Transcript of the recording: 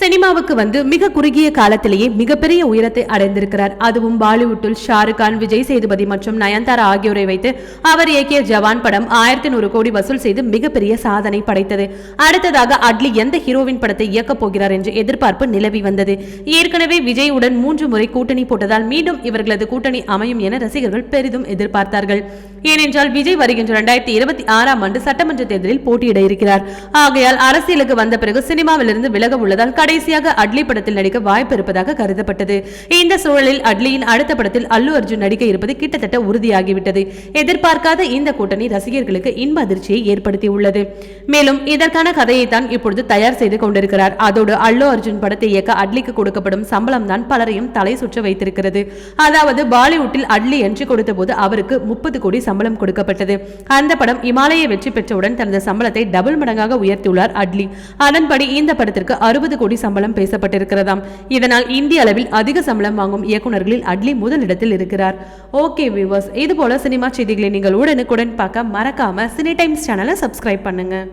சினிமாவுக்கு வந்து மிக குறுகிய காலத்திலேயே மிகப்பெரிய உயரத்தை அடைந்திருக்கிறார். அதுவும் பாலிவுட்டில் ஷாருக் கான் விஜய் சேதுபதி மற்றும் நயன்தாரா ஆகியோரை வைத்து அவர் இயக்கிய ஜவான் படம் ஆயிரத்தி நூறு கோடி வசூல் செய்து மிகப்பெரிய சாதனை படைத்தது. அடுத்ததாக அட்லி எந்த ஹீரோவின் படத்தை இயக்கப் போகிறார் என்று எதிர்பார்ப்பு நிலவி வந்தது. ஏற்கனவே விஜயுடன் மூன்று முறை கூட்டணி போட்டதால் மீண்டும் இவர்களது கூட்டணி அமையும் என ரசிகர்கள் பெரிதும் எதிர்பார்த்தார்கள். ஏனென்றால் விஜய் வருகின்ற இரண்டாயிரத்தி இருபத்தி ஆறாம் ஆண்டு சட்டமன்ற தேர்தலில் போட்டியிட இருக்கிறார். ஆகையால் அரசியலுக்கு வந்த பிறகு சினிமாவிலிருந்து விலக உள்ளதால் கடைசியாக அட்லி படத்தில் நடிக்க வாய்ப்பு இருப்பதாக கருதப்பட்டது. இந்த சூழலில் அட்லியின் அடுத்த படத்தில் அல்லு அர்ஜுன் நடிக்க இருப்பது கிட்டத்தட்ட உறுதியாகிவிட்டது. எதிர்பார்க்காத இந்த கூட்டணி ரசிகர்களுக்கு இன்ப அதிர்ச்சியை ஏற்படுத்தியுள்ளது. மேலும் இதற்கான கதையை தான் இப்பொழுது தயார் செய்து கொண்டிருக்கிறார். அதோடு அல்லு அர்ஜுன் படத்தை இயக்க அட்லிக்கு கொடுக்கப்படும் சம்பளம் தான் பலரையும் தலை சுற்ற வைத்திருக்கிறது. அதாவது பாலிவுட்டில் அட்லி என்று கொடுத்தபோது அவருக்கு முப்பது கோடி சம்பளம் கொடுக்கப்பட்டது. அந்த படம் இமாலய வெற்றி பெற்றவுடன் தனது சம்பளத்தை டபுள் மடங்காக உயர்த்தியுள்ளார் அட்லி. அதன்படி இந்த படத்திற்கு அறுபது கோடி சம்பளம் பேசப்பட்டிருக்கிறதாம். இதனால் இந்திய அளவில் அதிக சம்பளம் வாங்கும் இயக்குநர்களில் அட்லி முதலிடத்தில் இருக்கிறார். ஓகே வியூவர்ஸ் இது போல சினிமா செய்திகளை நீங்கள் உடனுக்குடன் பார்க்க மறக்காம சினி டைம்ஸ் சேனலை சப்ஸ்கிரைப் பண்ணுங்க.